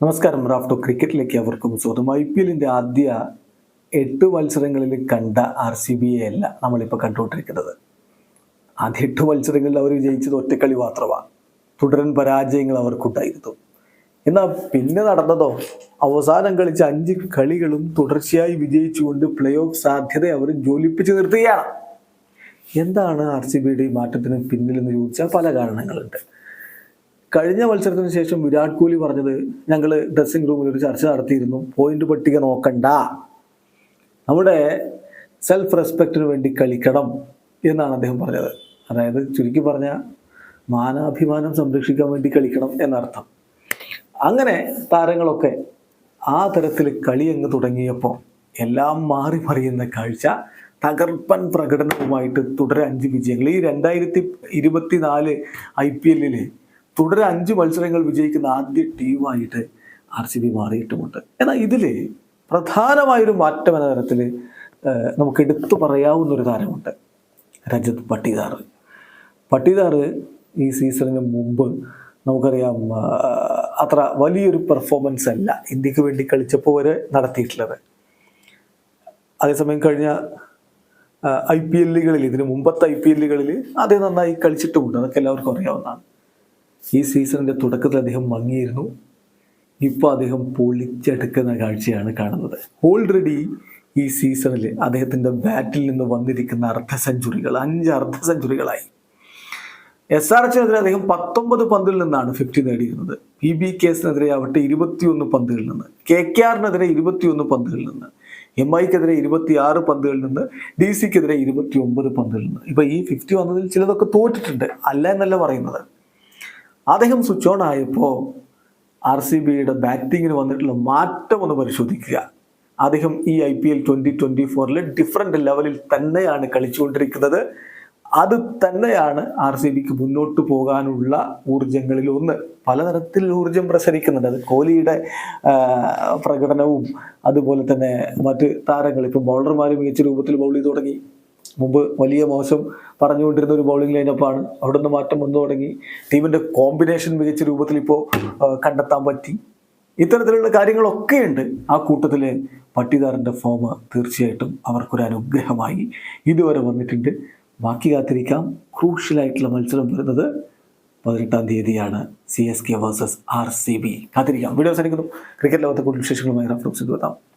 നമസ്കാരം. റാഫ്റ്റോ ക്രിക്കറ്റിലേക്ക് അവർക്കും സ്വാഗതം. ഐ പി എല്ലിന്റെ ആദ്യ എട്ട് മത്സരങ്ങളിൽ കണ്ട ആർ സി ബി എ അല്ല നമ്മളിപ്പോൾ കണ്ടുകൊണ്ടിരിക്കുന്നത്. ആദ്യ എട്ട് മത്സരങ്ങളിൽ അവർ ജയിച്ചത് ഒറ്റക്കളി മാത്രമാണ് തുടരൻ പരാജയങ്ങൾ അവർക്കുണ്ടായിരുന്നു. എന്നാൽ പിന്നെ നടന്നതോ അവസാനം കളിച്ച അഞ്ച് കളികളും തുടർച്ചയായി വിജയിച്ചുകൊണ്ട് പ്ലേ ഓഫ് സാധ്യത അവർ ജോലിപ്പിച്ച് നിർത്തുകയാണ്. എന്താണ് ആർ സി ബിയുടെ ഈ മാറ്റത്തിന് പിന്നിലെന്ന് ചോദിച്ചാൽ പല കാരണങ്ങളുണ്ട്. കഴിഞ്ഞ മത്സരത്തിന് ശേഷം വിരാട് കോഹ്ലി പറഞ്ഞത് ഞങ്ങൾ ഡ്രസ്സിംഗ് റൂമിൽ ഒരു ചർച്ച നടത്തിയിരുന്നു. പോയിന്റ് പട്ടിക നോക്കണ്ട. നമ്മുടെ സെൽഫ് റെസ്പെക്റ്റിന് വേണ്ടി കളിക്കണം എന്നാണ് അദ്ദേഹം പറഞ്ഞത്. അതായത് ചുരുക്കി പറഞ്ഞ മാനാഭിമാനം സംരക്ഷിക്കാൻ വേണ്ടി കളിക്കണം എന്നർത്ഥം. അങ്ങനെ താരങ്ങളൊക്കെ ആ തരത്തിൽ കളിയങ്ങ് തുടങ്ങിയപ്പോൾ എല്ലാം മാറി മറിയുന്ന കാഴ്ച തകർപ്പൻ പ്രകടനവുമായിട്ട് തുടരെ അഞ്ച് വിജയങ്ങൾ. ഈ രണ്ടായിരത്തി ഇരുപത്തിനാല് ഐ പി എല്ലിൽ തുടരെ അഞ്ച് മത്സരങ്ങൾ വിജയിക്കുന്ന ആദ്യ ടീമായിട്ട് ആർ സി ബി മാറിയിട്ടുമുണ്ട്. എന്നാൽ ഇതിൽ പ്രധാനമായൊരു മാറ്റം എന്ന തരത്തിൽ നമുക്ക് എടുത്തു പറയാവുന്ന ഒരു താരമുണ്ട് രജത് പട്ടിദാർ പട്ടിദാർ ഈ സീസണിന് മുമ്പ് നമുക്കറിയാം അത്ര വലിയൊരു പെർഫോമൻസ് അല്ല ഇന്ത്യയ്ക്ക് വേണ്ടി കളിച്ചപ്പോൾ വരെ നടത്തിയിട്ടുള്ളത്. അതേസമയം കഴിഞ്ഞ ഐ പി എല്ലുകളിൽ ഇതിന് മുമ്പത്തെ ഐ പി എല്ലുകളിൽ അതേ നന്നായി കളിച്ചിട്ടുമുണ്ട്. അതൊക്കെ എല്ലാവർക്കും അറിയാവുന്നതാണ്. ഈ സീസണിന്റെ തുടക്കത്തിൽ അദ്ദേഹം മങ്ങിയിരുന്നു. ഇപ്പോൾ അദ്ദേഹം പൊളിച്ചെടുക്കുന്ന കാഴ്ചയാണ് കാണുന്നത്. ഓൾറെഡി ഈ സീസണിൽ അദ്ദേഹത്തിന്റെ ബാറ്റിൽ നിന്ന് വന്നിരിക്കുന്ന അർദ്ധ സെഞ്ചുറികൾ അഞ്ച് അർദ്ധ സെഞ്ചുറികളായി എസ് ആർ എച്ചിനെതിരെ അദ്ദേഹം പത്തൊമ്പത് പന്തിൽ നിന്നാണ് ഫിഫ്റ്റി നേടിയിരുന്നത്. പി ബി കേസിനെതിരെ ആവട്ടെ ഇരുപത്തിയൊന്ന് പന്തുകളിൽ നിന്ന്. കെ കെ ആറിനെതിരെ ഇരുപത്തിയൊന്ന് പന്തുകളിൽ നിന്ന്. എം ഐക്കെതിരെ ഇരുപത്തിയാറ് പന്തുകളിൽ നിന്ന്. ഡി സിക്കെതിരെ ഇരുപത്തി ഒമ്പത് പന്തുകളിൽ നിന്ന്. ഇപ്പൊ ഈ ഫിഫ്റ്റി വന്നതിൽ ചിലതൊക്കെ തോറ്റിട്ടുണ്ട്. അല്ല എന്നല്ല പറയുന്നത്. അദ്ദേഹം സ്വിച്ച് ഓൺ ആയപ്പോൾ ആർ സി ബിയുടെ ബാറ്റിങ്ങിന് വന്നിട്ടുള്ള മാറ്റം ഒന്ന് പരിശോധിക്കുക. അദ്ദേഹം ഈ I P L twenty twenty ഫോറിൽ ഡിഫറെന്റ് ലെവലിൽ തന്നെയാണ് കളിച്ചുകൊണ്ടിരിക്കുന്നത്. അത് തന്നെയാണ് ആർ സി ബിക്ക് മുന്നോട്ട് പോകാനുള്ള ഊർജങ്ങളിൽ ഒന്ന്. പലതരത്തിൽ ഊർജം പ്രസരിക്കുന്നുണ്ട്. അത് കോഹ്ലിയുടെ പ്രകടനവും അതുപോലെ തന്നെ മറ്റ് താരങ്ങൾ. ഇപ്പം ബൗളർമാർ മികച്ച രൂപത്തിൽ ബൗൾ ചെയ്ത് തുടങ്ങി. മുമ്പ് വലിയ മോശം പറഞ്ഞുകൊണ്ടിരുന്ന ഒരു ബൗളിംഗ് ലൈനപ്പാണ് അവിടെ നിന്ന് മാറ്റം വന്നു തുടങ്ങി. ടീമിന്റെ കോമ്പിനേഷൻ മികച്ച രൂപത്തിൽ ഇപ്പോൾ കണ്ടെത്താൻ പറ്റി. ഇത്തരത്തിലുള്ള കാര്യങ്ങളൊക്കെ ഉണ്ട്. ആ കൂട്ടത്തിൽ പട്ടിദാറിന്റെ ഫോം തീർച്ചയായിട്ടും അവർക്കൊരു അനുഗ്രഹമായി ഇതുവരെ വന്നിട്ടുണ്ട്. ബാക്കി കാത്തിരിക്കാം. ക്രൂഷ്യലായിട്ടുള്ള മത്സരം വരുന്നത് പതിനെട്ടാം തീയതിയാണ്. C S K versus R C B കാത്തിരിക്കാം. വീഡിയോ അവസാനിക്കുന്നു. ക്രിക്കറ്റ് ലോകത്തെ കൂടുതൽ വിശേഷങ്ങളുമായി റഫറൻസ് എത്താം